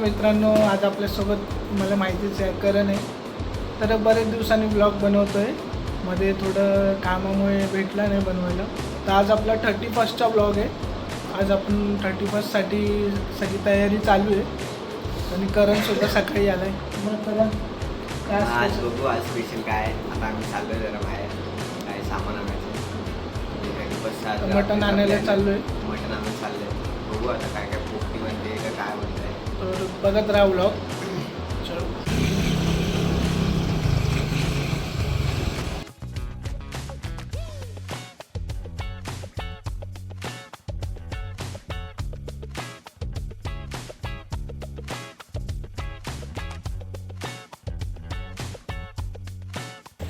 मित्रांनो आज आपल्यासोबत मला माहितीच आहे करण आहे. तर बरेच दिवसांनी ब्लॉग बनवतो आहे मध्ये थोडं कामामुळे भेटला नाही बनवायला. तर आज आपला थर्टी फर्स्टचा ब्लॉग आहे. आज आपण थर्टी फर्स्टसाठी सगळी तयारी चालू आहे. आणि करणसुद्धा सकाळी आला आहे मग करण काय आज? बघू आज स्पेशल काय आहे. आता आम्ही चाललोय जरा बाहेर. काय सामान आणायचं म्हणजे मटण आणायला चाललोय. मटण आणायला चाललंय. बघू आता काय काय पोपटी बनते का काय बनतंय तर बघत राहा ब्लॉग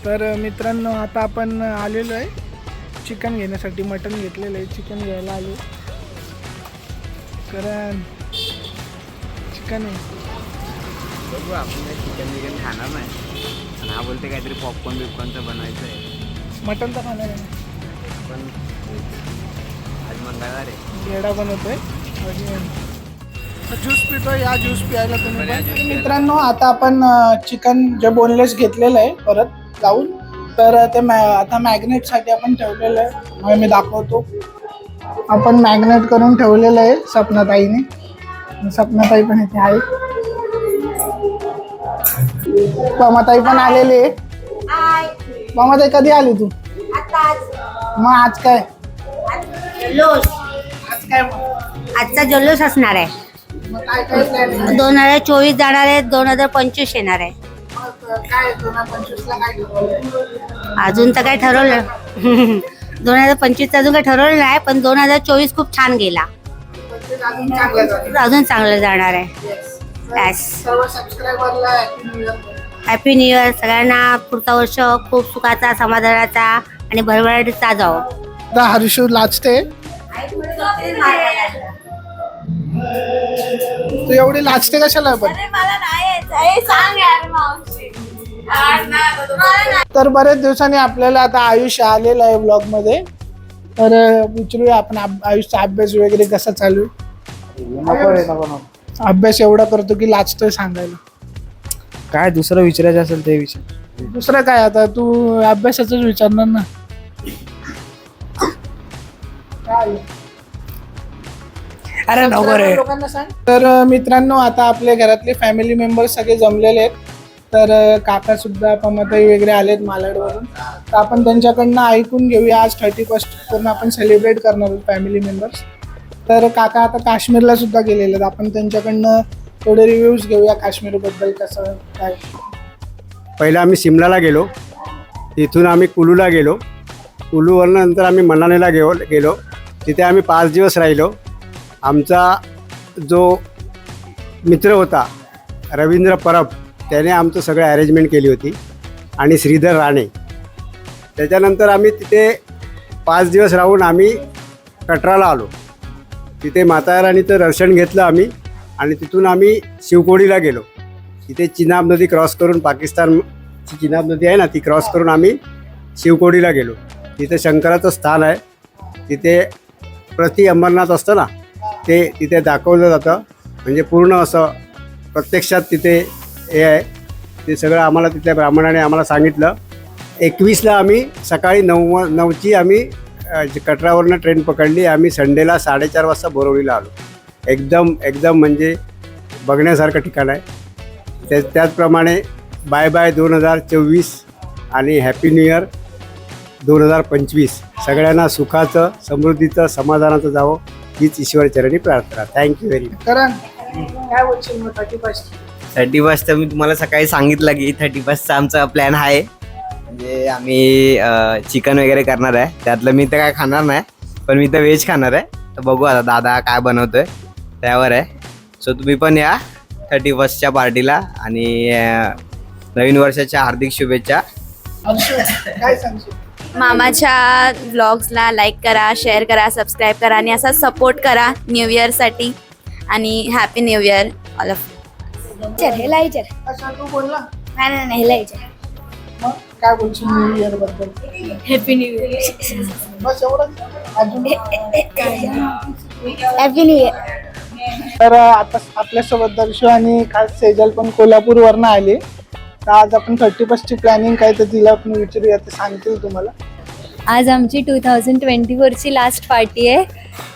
तर मित्रांनो आता आपण आलेलो आहे. चिकन घेण्यासाठी मटण घेतलेलं आहे. चिकन घ्यायला आलो. कारण चिकन आहे बघू आपण काय चिकन बिकन खाणार नाही. आणि हा बोलते काहीतरी पॉपकॉर्न बिपकॉर्नचं बनवायचं आहे मटण तर खाणार आहे. पण आज मंगळवार आहे. पेढा बनवतोय. ज्यूस पितो या ज्यूस प्यायला तुम्ही पण. तर मित्रांनो आता आपण चिकन जे बोनलेस घेतलेलं आहे परत जाऊन तर ते मॅ आता मॅग्नेटसाठी आपण ठेवलेलं आहे. मग मी दाखवतो. आपण मॅग्नेट करून ठेवलेलं आहे सपनाताईने. सपनाताई पण इथे आहे पमाताई पण आलेली पमाताई कधी आली तू? मग आज काय? आज काय? आजचा जल्लोष असणार आहे. काय काय? दोन हजार चोवीस जाणार आहे दोन हजार पंचवीस येणार आहे. काय काय? अजून तर काय ठरवलं? दोन हजार पंचवीसचं अजून काही ठरवलं नाही पण दोन हजार चोवीस खूप छान गेला. पंचवीस अजून चांगलं झालं. अजून चांगलं जाणार आहे. सर्व सबस्क्रायबरला. हॅपी न्यू इयर सगळ्यांना पुढचा वर्ष खूप सुखाचा समाधानाचा आणि भरभराटीचा जावं. आता हर्षू लाचते. तू एवढी लाचते कशाला पण? तर बरेच दिवसांनी आपल्याला आता आयुष आलेलं आहे ब्लॉगमध्ये. तर विचारूया आपण अब- आयुषचा अभ्यास वगैरे कसा चालू आहे? अभ्यास एवढा करतो की लाचतोय सांगायला. काय दुसरं विचारायचं असेल ते विचार. दुसरं काय आता तू अभ्यासाच विचारणार ना. काय अरे नको रे. लोकांना सांग. तर अं, मित्रांनो आता आपल्या घरातले फॅमिली मेंबर सगळे जमलेले आहेत. तर अं, काका सुद्धा पमाताई वगैरे आलेत मालाडवरून. तर आपण त्यांच्याकडनं ऐकून घेऊया आज थर्टी फर्स्ट पूर्ण आपण सेलिब्रेट करणार आहोत फॅमिली मेंबर्स तर काका आता काश्मीरला सुद्धा गेलेले आहेत. आपण त्यांच्याकडनं थोडे रिव्ह्यूज घेऊया काश्मीरबद्दल कसं काय. पहिलं आम्ही सिमलाला गेलो. तिथून आम्ही कुलूला गेलो. कुलूवरनं नंतर आम्ही मनालीला गेलो गेलो. तिथे आम्ही पाच दिवस राहिलो. आमचा जो मित्र होता रवींद्र परब त्याने आमचं सगळं अरेंजमेंट केली होती. आणि श्रीधर राणे. त्याच्यानंतर आम्ही तिथे पाच दिवस राहून आम्ही कटराला आलो. तिथे माता राणीचं दर्शन घेतलं आम्ही आणि तिथून आम्ही शिवकोडीला गेलो. तिथे चिनाब नदी क्रॉस करून पाकिस्तानची चिनाब नदी आहे ना ती क्रॉस करून आम्ही शिवकोडीला गेलो. तिथे शंकराचं स्थान आहे. तिथे प्रति अंबरनाथ असतं ना ते तिथे दाखवलं जातं. म्हणजे पूर्ण असं प्रत्यक्षात तिथे हे आहे. ते सगळं आम्हाला तिथल्या ब्राह्मणाने आम्हाला सांगितलं. एकवीसला आम्ही सकाळी नऊ नऊची आम्ही कटरावरनं ट्रेन पकडली. आम्ही संडेला साडेचार वाजता बोरवलीला आलो. एकदम एकदम म्हणजे बघण्यासारखं ठिकाण आहे. त्या त्याचप्रमाणे बाय बाय दोन हजार चोवीस आणि हॅपी न्यू इयर दोन हजार पंचवीस. सगळ्यांना सुखाचं समृद्धीचं समाधानाचं जावं हीच ईश्वरचरणी प्रार्थना. थँक्यू व्हेरी मच करण काय बोलशील मग थर्टी फर्स्ट थर्टी फर्स्ट मी तुम्हाला सकाळी सांगितलं की थर्टी फर्स्टचा आमचा प्लॅन आहे. म्हणजे आम्ही चिकन वगैरे करणार आहे त्यातलं मी तर काय खाणार नाही पण मी तर व्हेज खाणार आहे. तर बघू आता दादा काय बनवतोय त्यावर आहे. सो तुम्ही पण या थर्टी फर्स्टच्या पार्टीला आणि नवीन वर्षाच्या हार्दिक शुभेच्छा. मामाच्या व्लॉग्सला लाईक करा शेअर करा सबस्क्राईब करा आणि असा सपोर्ट करा न्यू इयरसाठी आणि happy new year all of चल हेला विचार नाही नाही हेला विचार मग? काय बोलशील न्यू इयरबद्दल? हॅपी न्यू इयर बस एवढंच. अजून हॅपी न्यू इयर तर आता आपल्यासोबत दर्शू आणि खास सेजल पण कोल्हापूरवरनं आले. तर आज आपण थर्टी फर्स्टची प्लॅनिंग काय तर तिला आपण विचारूया ते सांगतील तुम्हाला. आज आमची टू थाउजंड ट्वेंटी फोरची लास्ट पार्टी आहे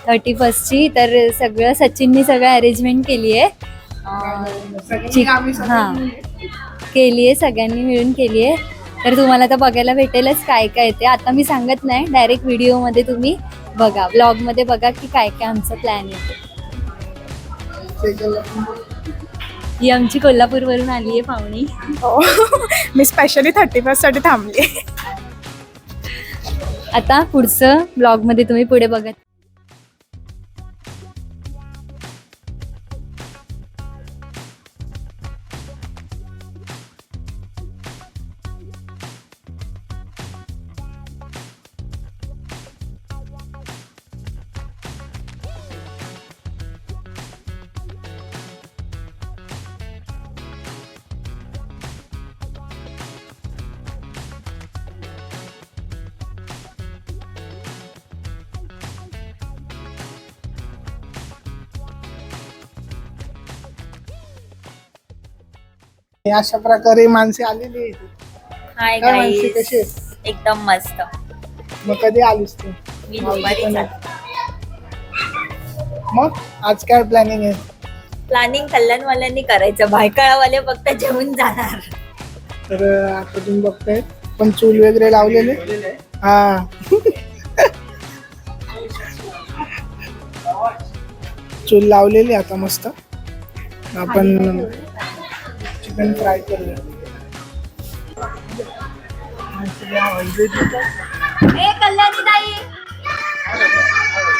थर्टी फर्स्टची तर सगळं सचिननी सगळं अरेंजमेंट केली आहे. हां. केली आहे सगळ्यांनी मिळून केली आहे. तर तुम्हाला तर बघायला भेटेलच काय काय ते. आता मी सांगत नाही डायरेक्ट व्हिडिओमध्ये तुम्ही बघा ब्लॉगमध्ये बघा की काय काय आमचं प्लॅन आहे. सेजल ही आमची कोल्हापूरवरून आली आहे पाहुणी. हो. मी स्पेशली थर्टी फर्स्टसाठी थांबली. आता पुढचं ब्लॉगमध्ये तुम्ही पुढे बघत अशा प्रकारे माणसे आलेली हाय काय माणसे गाईस कशी आहेत? एकदम मस्त. मग कधी आलीस तू? मी मग आज काय प्लॅनिंग आहे? प्लॅनिंग कल्याणवाल्यांनी करायचं. भायकाळावाले फक्त जेवून जाणार. तर अं, आता तुम्ही बघताय पण चूल वगैरे लावलेले? हा. चूल लावलेली आता मस्त. आपण चिकन फ्राय करूया ए कल्याणी ताई.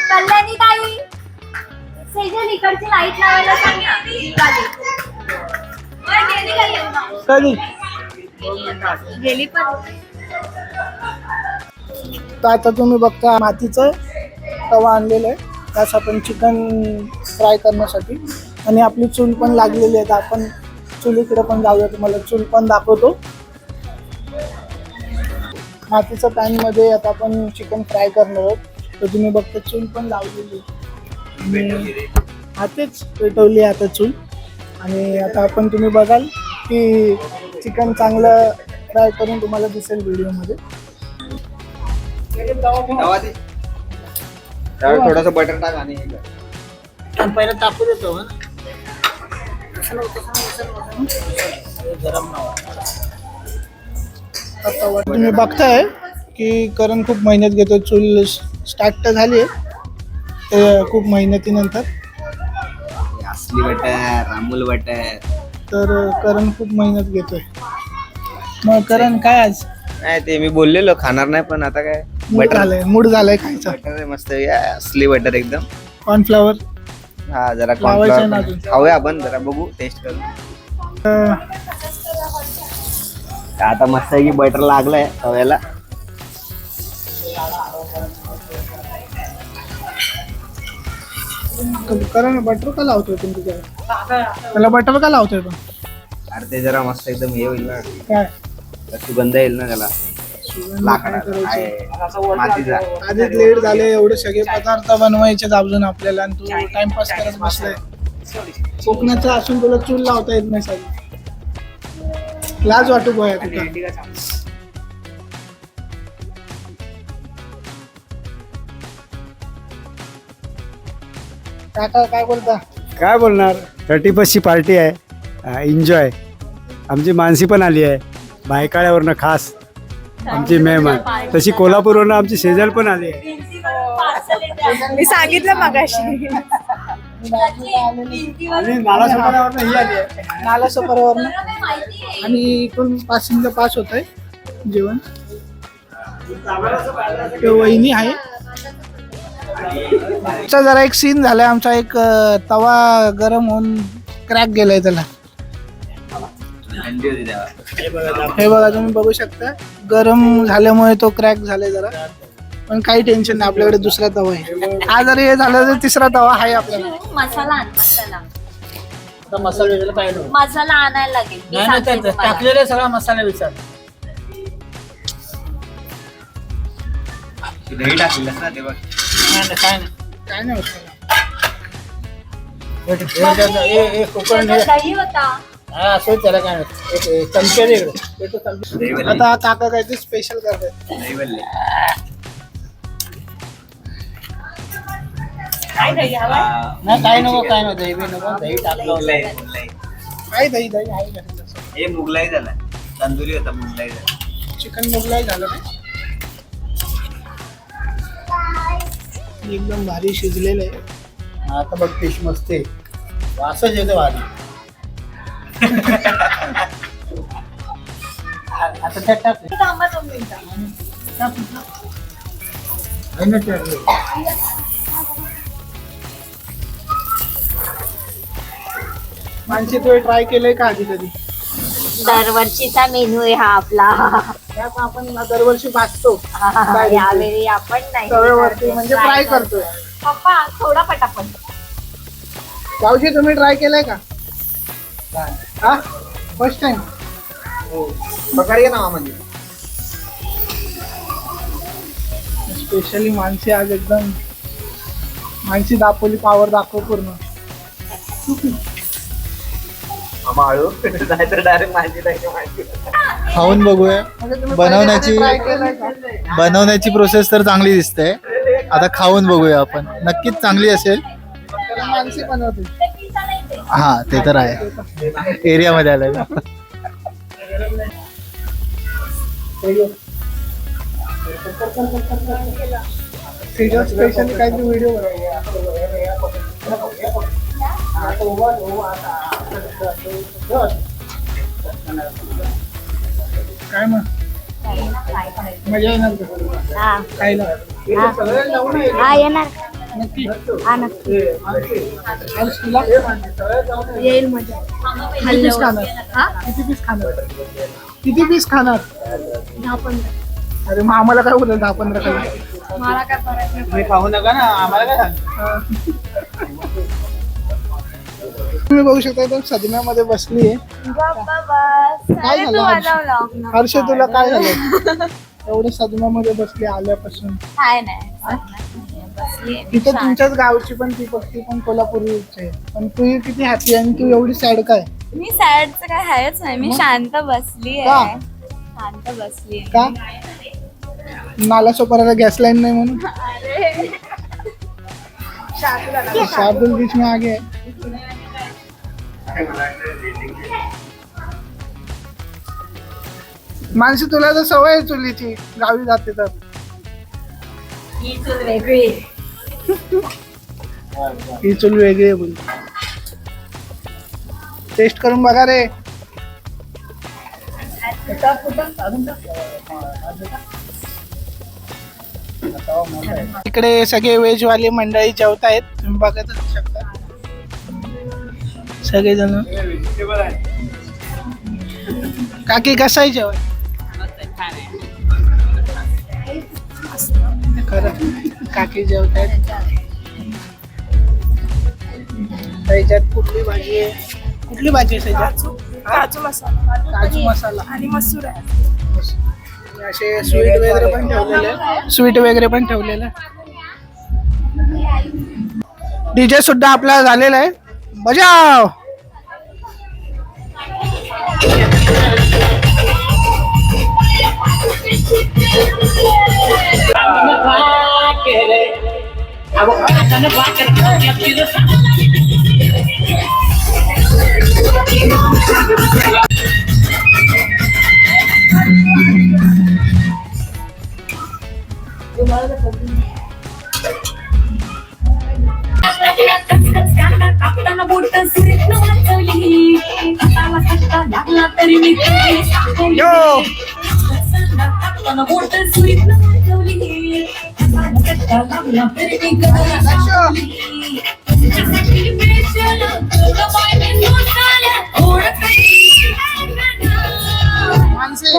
कल्याणी ताई. सेजल इकडची लाइट लावायला सांग. ना ही वाली. ओय, गेली का येऊन? कधी? गेली पण. तर आता तुम्ही बघता मातीचं तवा आणलेलं आहे. त्यास आपण चिकन फ्राय करण्यासाठी. आणि आपली चूल पण लागलेली आहे. तर आपण चुलीकडे पण जाऊया तुम्हाला चूल पण दाखवतो. मातीचं पॅनमध्ये आता आपण चिकन फ्राय करणार आहोत. तर तुम्ही बघता चूल पण लावलेली हातेच पेटवली आता चूल. आणि आता आपण तुम्ही बघाल की चिकन चांगलं फ्राय करून तुम्हाला दिसेल व्हिडिओमध्ये. थोडस बटर टाक आणि. पहिला टाकू देतो तुम्ही बघताय की करण खूप मेहनत घेतो चूल स्टार्ट तर झाली आहे. ते खूप मेहनतीनंतर. असली बटर अमूल बटर तर करण खूप मेहनत घेतोय. मग करण काय आज? नाही ते मी बोललेलो खाणार नाही पण आता काय? मूड बटर झालंय मूड झालाय खायचा. बटर आहे मस्त या, असली बटर एकदम. कॉर्नफ्लावर हा जरा लावायचं ना पण. अजून. खाऊया आपण जरा बघू टेस्ट करू. आता मस्त आहे की बटर लागलंय तव्याला करण बटर का लावतोय तुम्ही त्याला? त्याला बटर का लावतोय पण? अरे ते जरा मस्त एकदम हे होईल ना. काय? सुगंध येईल ना त्याला. आधीच लेट झाले एवढे सगळे पदार्थ बनवायचे अजून आपल्याला आणि तू टाइमपास करत बसलाय. कोकणाचं असून तुला चूल लावता येत नाही सगळं लाज वाटू गोया तुला काका काय बोलता? काय बोलणार? थर्टी फर्स्टची पार्टी आहे. एन्जॉय आमची मानसी पण आली आहे. भायकाळ्यावरनं खास. आमची मेहमान. तशी कोल्हापूरवरनं आमची शेजाल पण आली आहे. मी सांगितलं मगाशी. ही. नाला सफरवर आणि इकडून पासिंगला पास होत आहे जेवण. ते वहिनी आहे. आमचा जरा एक सीन झालाय. आमचा एक तवा गरम होऊन क्रॅक गेलाय त्याला. हे बघा तुम्ही. बघू शकता. गरम झाल्यामुळे तो क्रॅक झालाय जरा. पण काही टेन्शन नाही. आपल्याकडे दुसरा तवा आहे. हा जर हे झालं तर तिसरा तवा आहे आपल्याला मसाला आण मसाला. मसाला आणायला लागेल. मी सांगते तुम्हाला. टाकलेले सगळा मसाला विचार. दही टाकलेलं ना तेव्हा काय नाही. काय नाही होत त्याला. दही होता. आता काका काहीतरी स्पेशल करतात नाही काय नको काय नको दही बी नको दही टाकलं काय दही दही आहे घरी तसं. हे मुगलाई झाला. तंदुरी होता मुगलाई झाला. चिकन मोगलाई झालं काय एकदम भारी शिजलेलं आहे. आता बघ फिश मस्त आहे. वासच येतो भारी. आता त्यात टाक. थांबा दोन मिनिटं. आहे ना त्यात. मानसी तू ट्राय केलंय का आधी कधी? दरवर्षीचा मेनू आहे हा आपला. त्यात आपण दरवर्षी भाजतो यावेळी आपण नाही. म्हणजे फ्राय करतोय. पप्पा थोडा पटापट. तुम्ही ट्राय केलाय का? हा? फर्स्ट टाइम प्रकारे नावामध्ये स्पेशली माणसे आज एकदम माणसी दाखवली पावर दाखव पूर्ण. नाहीतर डायरेक्ट माझी नाही खाऊन बघूया. बनवण्याची- बनवण्याची प्रोसेस तर चांगली दिसते. आता खाऊन बघूया आपण. नक्कीच चांगली असेल. हा ते तर आहे. एरियामध्ये आलंय स्पेशली काहीतरी व्हिडिओ काय मग? मजा येणार का? खायला. हा. नक्की? हा नक्की. येईल मजा किती पीस खाणार? किती पीस खाणार? किती पीस खाणार? अरे मग आम्हाला काय बोलत दहा पंधरा मला काय करायचं? तुम्ही खाऊ नका ना आम्हाला काय तुम्ही बघू शकता एकदम सदम्यामध्ये बसली आहे काय झालं? हर्ष? तुला काय झालं? एवढं सदम्यामध्ये बसली आल्यापासून. काय नाही तिथं तुमच्याच गावची पण ती ती पण कोल्हापूरची आहे. पण तू किती हॅपी आणि तू एवढी सॅड काय? मी सॅडचं काय आहेच नाही मी शांत बसली? आहे शांत बसली का? नाला सोपाराला गॅस लाईन नाही म्हणून? शार्दुल बीच में आगे माणसी तुला तर सवय आहे चुलीची. गावी जाते तर. ही चूल वेगळी ही चूल वेगळी आहे बोल. टेस्ट करून बघा रे. इकडे सगळे व्हेज वाले मंडळी जेवत आहेत तुम्ही बघत शकता. सगळेजण. काकी कसं आहे जेवण? खरं काकी जेवत आहेत त्याच्यात कुठली भाजी आहे? कुठली भाजी आहे त्याच्यात काजू मसाला. काजू मसाला. आणि मसूर आहे. असे स्वीट वगैरे पण ठेवलेले स्वीट वगैरे पण ठेवलेलं डीजे सुद्धा आपला झालेला आहे. बजाव यो माणसे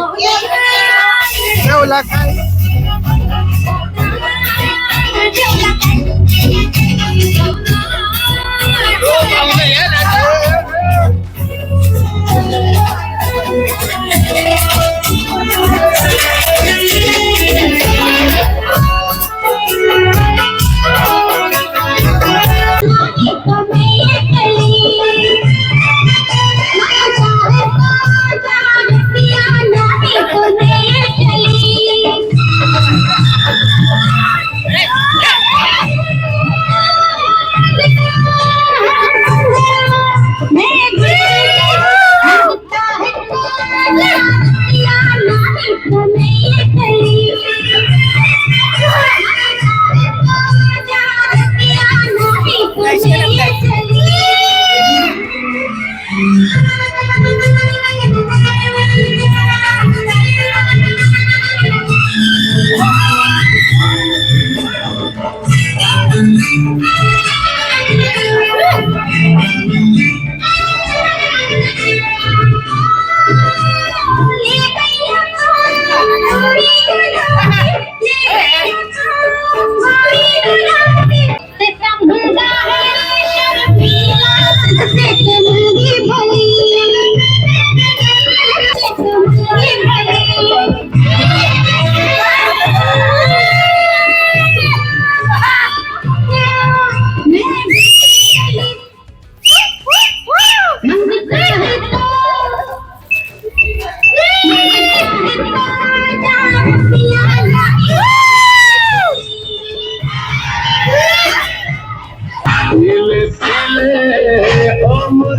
অমর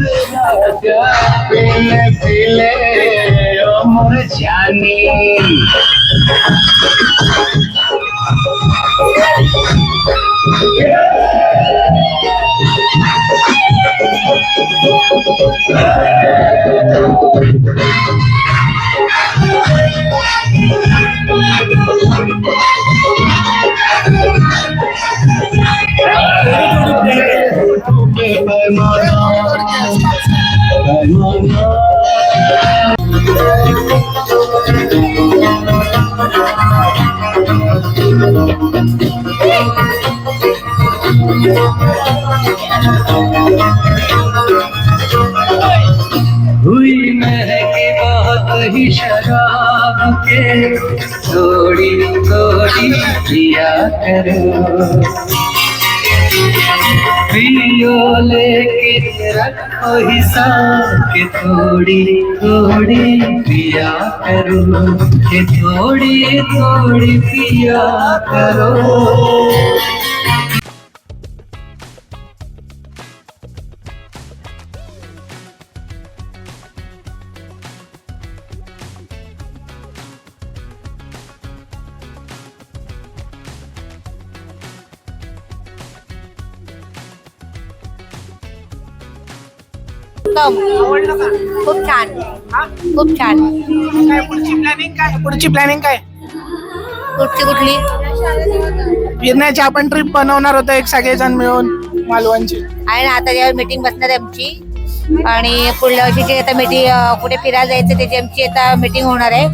ছিলে অমর জানি पिया करो पियो लेके रखो हिसाब के थोड़ी थोड़ी पिया करो के थोड़ी थोड़ी पिया करो खूप छान. खूप छान. काय पुढची प्लॅनिंग काय? पुढची प्लॅनिंग काय? कुठली कुठली? फिरण्याची आपण ट्रिप बनवणार होतो एक सगळेजण मिळून मालवणची. आहे ना आता त्यावर मीटिंग बसणार आहे आमची. आणि पुढल्या वर्षीची आता मीटिंग कुठे फिरायला जायचं त्याची आमची आता मीटिंग होणार आहे.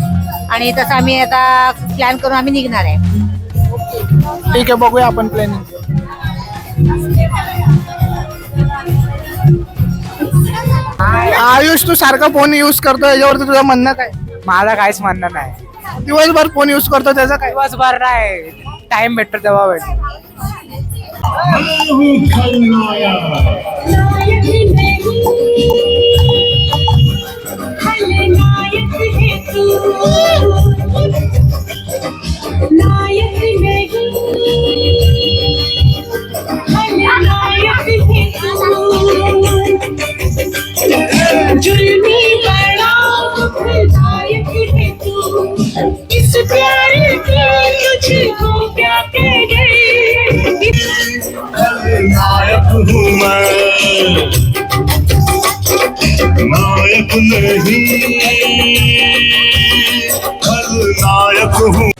आणि तसं आम्ही आता प्लॅन करून आम्ही निघणार आहे. ठीक आहे बघूया आपण प्लॅनिंग आयुष तू सारखा फोन युज करतो याच्यावरती तुझं म्हणणं काय? माझा काहीच म्हणणं नाही. दिवसभर फोन युज करतो त्याचं काय? दिवसभर नाही. टाइम भेटतो तेव्हा भेट नायक जुर्मी बड़ा है तू। इस प्यार के तुझको क्या कह गई? नायक हूँ मैं। नायक नहीं। नायक हूँ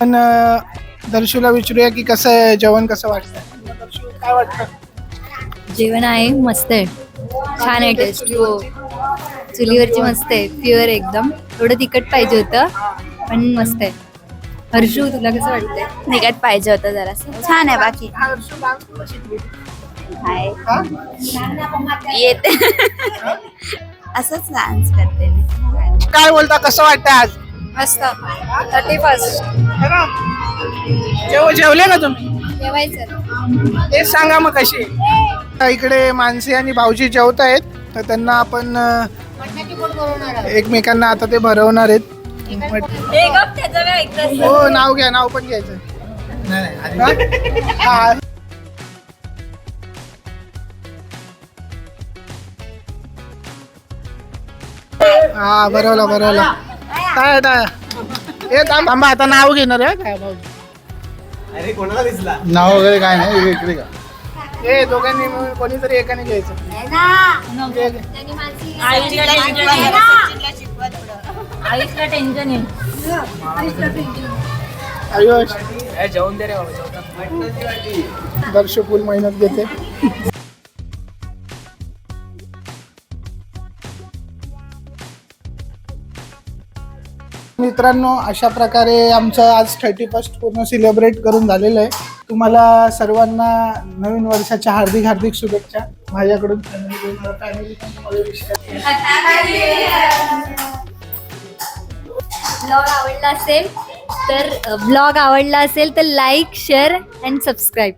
पण दर्शूला विचारूया की कसं आहे जेवण कसं वाटतं दर्शू, काय वाटतं? जेवण आहे मस्त आहे. छान आहे टेस्ट हो. चुलीवरची मस्त आहे प्युअर एकदम. थोडं तिखट पाहिजे होतं पण मस्त आहे. हर्षू तुला कसं वाटतंय? निकट पाहिजे होतं जरासं. छान आहे बाकी. आहे? हा? येते. असंच डान्स करते मी. काय बोलता कसं वाटतं आज? मस्त. थर्टी फर्स्ट है ना? जेव जेवले ना तुम्ही? तेच सांगा मग कशी. इकडे मानसी आणि भाऊजी जेवत आहेत तर त्यांना आपण अं, एकमेकांना आता ते भरवणार आहेत. हो नाव घ्या नाव पण घ्यायचं. हा? हा. बरोबर बरोबर काय काय हे थांब. थांबा आता नाव घेणार आहे काय भाऊजी अरे कोणाला दिसला? नाव वगैरे काय नाही इकडे- इकडे का हे दोघांनी मिळून कोणीतरी एकाने घ्यायचं. घे, घे. आयुष जेवण दे रे बाबा दर्श फुल मेहनत घेते. मित्रांनो अशा प्रकारे आमचं आज थर्टी फर्स्ट पूर्ण सेलिब्रेट करून झालेलं आहे. तुम्हाला सर्वांना नवीन वर्षाच्या हार्दिक हार्दिक शुभेच्छा. माझ्याकडून ब्लॉग आवडला असेल तर ब्लॉग आवडला असेल तर लाईक शेअर अँड सबस्क्राईब